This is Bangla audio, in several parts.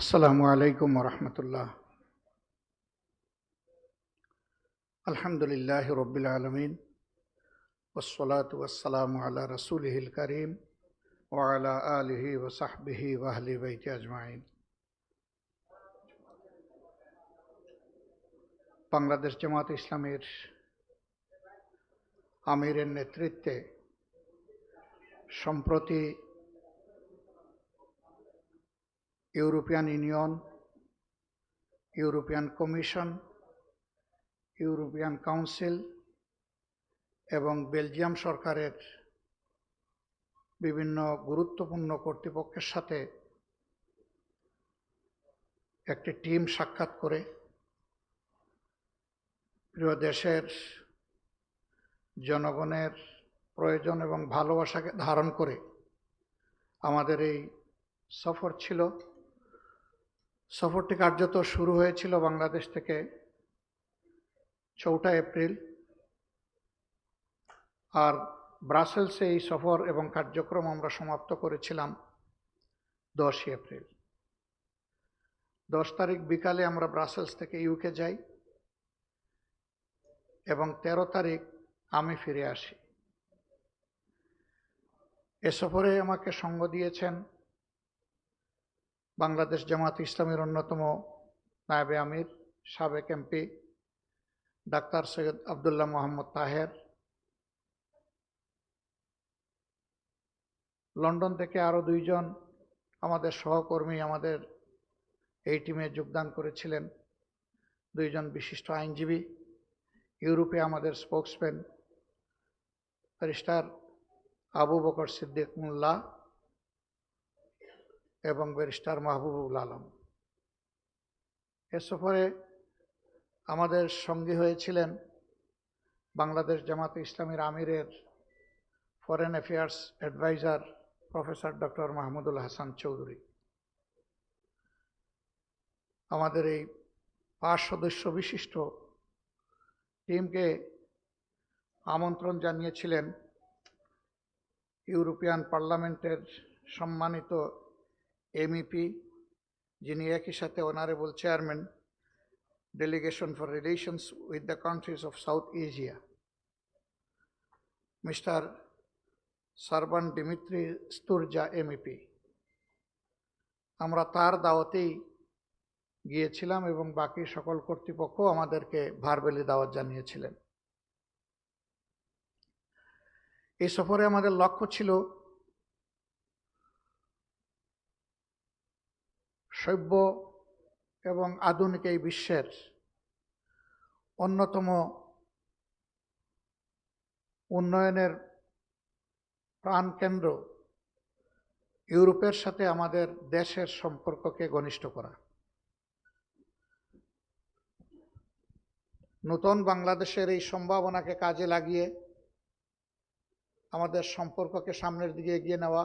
আসসালামু আলাইকুম রহমতুল্লাহ আলহামদুলিল্লাহ রবিল আলমিন ওসলাত ওসালাম আলা রসুলহিল করিম ওয়ালা আলিহি ওসাহবিহি ওয়াহলি বাইতি আজমাইন। বাংলাদেশ জামাত ইসলামের আমিরের নেতৃত্বে সম্প্রতি European union, European commission, European council এবং বেলজিয়াম সরকারের বিভিন্ন গুরুত্বপূর্ণ কর্তৃপক্ষের সাথে একটি টিম সাক্ষাৎ করে। প্রিয় দেশের জনগণের প্রয়োজন এবং ভালোবাসাকে ধারণ করে আমাদের এই সফর ছিল। সফরটি কার্যত শুরু হয়েছিল বাংলাদেশ থেকে চৌঠা এপ্রিল। আর ব্রাসেলসে এই সফর এবং কার্যক্রম আমরা সমাপ্ত করেছিলাম দশই এপ্রিল। দশ তারিখ বিকালে আমরা ব্রাসেলস থেকে ইউকে যাই এবং তেরো তারিখ আমি ফিরে আসি। এ সফরে আমাকে সঙ্গ দিয়েছেন বাংলাদেশ জামাত ইসলামের অন্যতম নায়েবে আমির, সাবেক MP doctor Syed Abdullah Mohammad Taher. London থেকে আরও দুইজন আমাদের সহকর্মী আমাদের এই টিমে যোগদান করেছিলেন। দুইজন বিশিষ্ট আইনজীবী, ইউরোপে আমাদের স্পোক্সম্যান ব্যারিস্টার আবু বকর সিদ্দিক মোল্লা। এবং ব্যারিস্টার মাহবুবুল আলম। এ সফরে আমাদের সঙ্গী হয়েছিলেন বাংলাদেশ জামাতে ইসলামীর আমিরের foreign affairs adviser professor doctor Mahmudul Hasan Chowdhury. আমাদের এই পাঁচ সদস্য বিশিষ্ট টিমকে আমন্ত্রণ জানিয়েছিলেন ইউরোপিয়ান পার্লামেন্টের সম্মানিত এমইপি যিনি একই সাথে honourable chairman delegation for relations with the countries of South Asia mister Serban Dimitrie Sturdza MEP আমরা তার দাওয়াতেই গিয়েছিলাম এবং বাকি সকল কর্তৃপক্ষ আমাদেরকে ভারবেলি দাওয়াত জানিয়েছিলেন। এই সফরে আমাদের লক্ষ্য ছিল সভ্য এবং আধুনিক এই বিশ্বের অন্যতম উন্নয়নের প্রাণকেন্দ্র ইউরোপের সাথে আমাদের দেশের সম্পর্ককে ঘনিষ্ঠ করা। নতুন বাংলাদেশের এই সম্ভাবনাকে কাজে লাগিয়ে আমাদের সম্পর্ককে সামনের দিকে এগিয়ে নেওয়া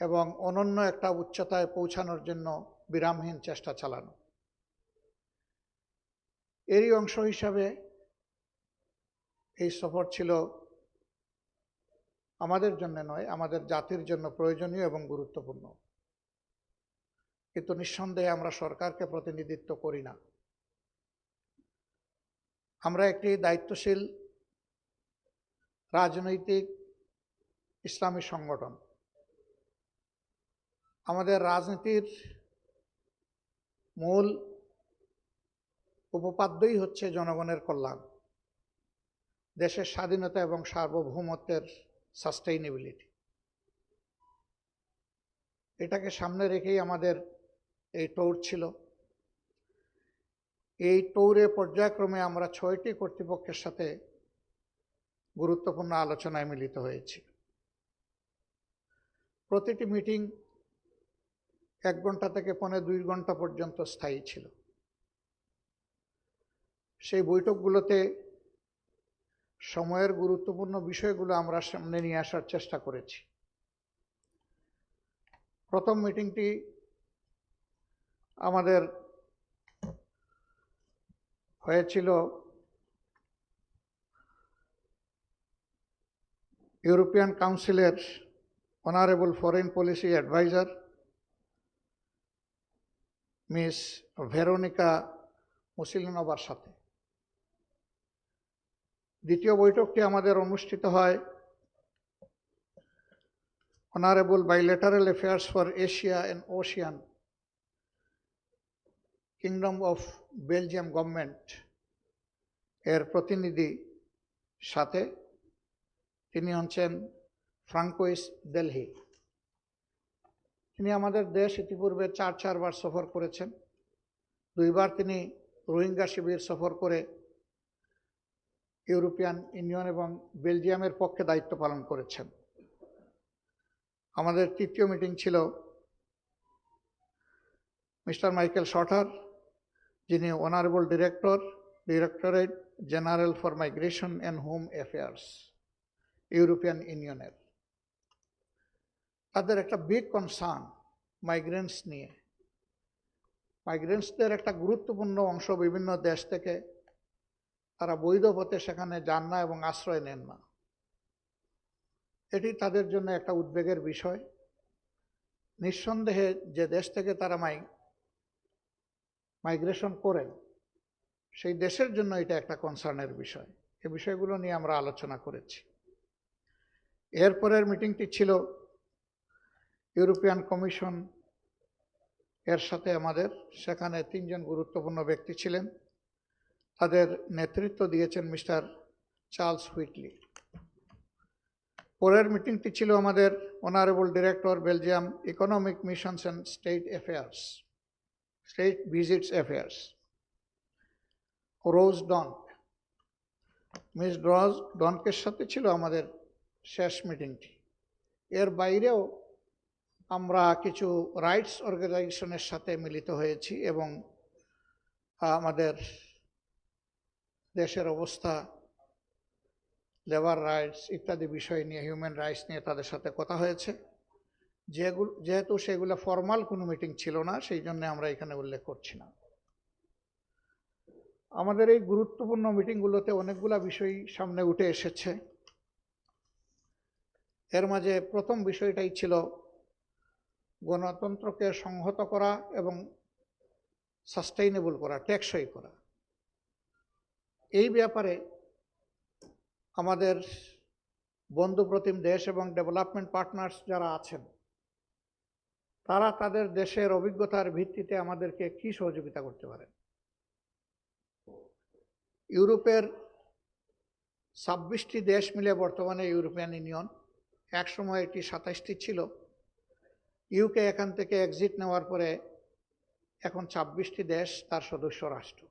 এবং অনন্য একটা উচ্চতায় পৌঁছানোর জন্য বিরামহীন চেষ্টা চালানো। এরই অংশ হিসাবে এই সফর ছিল আমাদের জন্য নয়, আমাদের জাতির জন্য প্রয়োজনীয় এবং গুরুত্বপূর্ণ। কিন্তু নিঃসন্দেহে আমরা সরকারকে প্রতিনিধিত্ব করি না। আমরা একটি দায়িত্বশীল রাজনৈতিক ইসলামী সংগঠন। আমাদের রাজনীতির মূল উপপাদ্যই হচ্ছে জনগণের কল্যাণ, দেশের স্বাধীনতা এবং সার্বভৌমত্বের সাস্টেইনেবিলিটি এটাকে সামনে রেখেই আমাদের এই টৌর ছিল। এই টৌরে পর্যায়ক্রমে আমরা ছয়টি কর্তৃপক্ষের সাথে গুরুত্বপূর্ণ আলোচনায় মিলিত হয়েছি। প্রতিটি মিটিং এক ঘণ্টা থেকে পৌনে দুই ঘণ্টা পর্যন্ত স্থায়ী ছিল। সেই বৈঠকগুলোতে সময়ের গুরুত্বপূর্ণ বিষয়গুলো আমরা সামনে নিয়ে আসার চেষ্টা করেছি। প্রথম মিটিংটি আমাদের হয়েছিল ইউরোপিয়ান কাউন্সিলের honourable foreign policy adviser miss Veronika মুসিলিনোভার সাথে। দ্বিতীয় বৈঠকটি আমাদের অনুষ্ঠিত হয় honourable bilateral affairs for Asia and Oceania kingdom of Belgium government এর প্রতিনিধি সাথে। তিনি হচ্ছেন ফ্রাঙ্কোইস দেলহি। তিনি আমাদের দেশ ইতিপূর্বে চার, চারবার সফর করেছেন। দুইবার তিনি রোহিঙ্গা শিবির সফর করে ইউরোপিয়ান ইউনিয়ন এবং বেলজিয়ামের পক্ষে দায়িত্ব পালন করেছেন। আমাদের তৃতীয় মিটিং ছিল মিস্টার মাইকেল শটার, যিনি honourable director, directorate general for migration and home affairs, European ইউনিয়নের। তাদের একটা বিগ কনসার্ন মাইগ্রেন্টস নিয়ে। মাইগ্রেন্টসদের একটা গুরুত্বপূর্ণ অংশ বিভিন্ন দেশ থেকে তারা বৈধ পথে সেখানে যান না এবং আশ্রয় নেন না। এটি তাদের জন্য একটা উদ্বেগের বিষয়। নিঃসন্দেহে যে দেশ থেকে তারা মাই মাইগ্রেশন করেন, সেই দেশের জন্য এটা একটা কনসার্নের বিষয়। এই বিষয়গুলো নিয়ে আমরা আলোচনা করেছি। এরপরের মিটিংটি ছিল ইউরোপিয়ান কমিশন এর সাথে আমাদের সেখানে তিনজন গুরুত্বপূর্ণ ব্যক্তি ছিলেন। তাদের নেতৃত্ব দিয়েছেন মিস্টার চার্লস হুইটলি। পরের মিটিংটি ছিল আমাদের honourable director, Belgium economic missions and state affairs, state visits affairs. Rose Don, miss Rose ডনকের সাথে ছিল আমাদের শেষ মিটিংটি। এর বাইরেও আমরা কিছু রাইটস অর্গানাইজেশনের সাথে মিলিত হয়েছি এবং আমাদের দেশের অবস্থা লেবার রাইটস ইত্যাদি বিষয় নিয়ে হিউম্যান রাইটস নিয়ে তাদের সাথে কথা হয়েছে। যেগুলো, যেহেতু সেগুলো ফর্মাল কোনো মিটিং ছিল না, সেই জন্য আমরা এখানে উল্লেখ করছি না। আমাদের এই গুরুত্বপূর্ণ মিটিংগুলোতে অনেকগুলা বিষয় সামনে উঠে এসেছে। এর মাঝে প্রথম বিষয়টাই ছিল গণতন্ত্রকে সংহত করা এবং সাস্টেইনেবল করা, টেকসই করা। এই ব্যাপারে আমাদের বন্ধুপ্রতিম দেশ এবং ডেভেলপমেন্ট পার্টনার্স যারা আছেন, তারা তাদের দেশের অভিজ্ঞতার ভিত্তিতে আমাদেরকে কি সহযোগিতা করতে পারেন? ইউরোপের ছাব্বিশটি দেশ মিলে বর্তমানে ইউরোপিয়ান ইউনিয়ন। একসময় এটি সাতাশটি ছিল। ইউকে এখান থেকে এক্সিট নেওয়ার পরে এখন ছাব্বিশটি দেশ তার সদস্য রাষ্ট্র।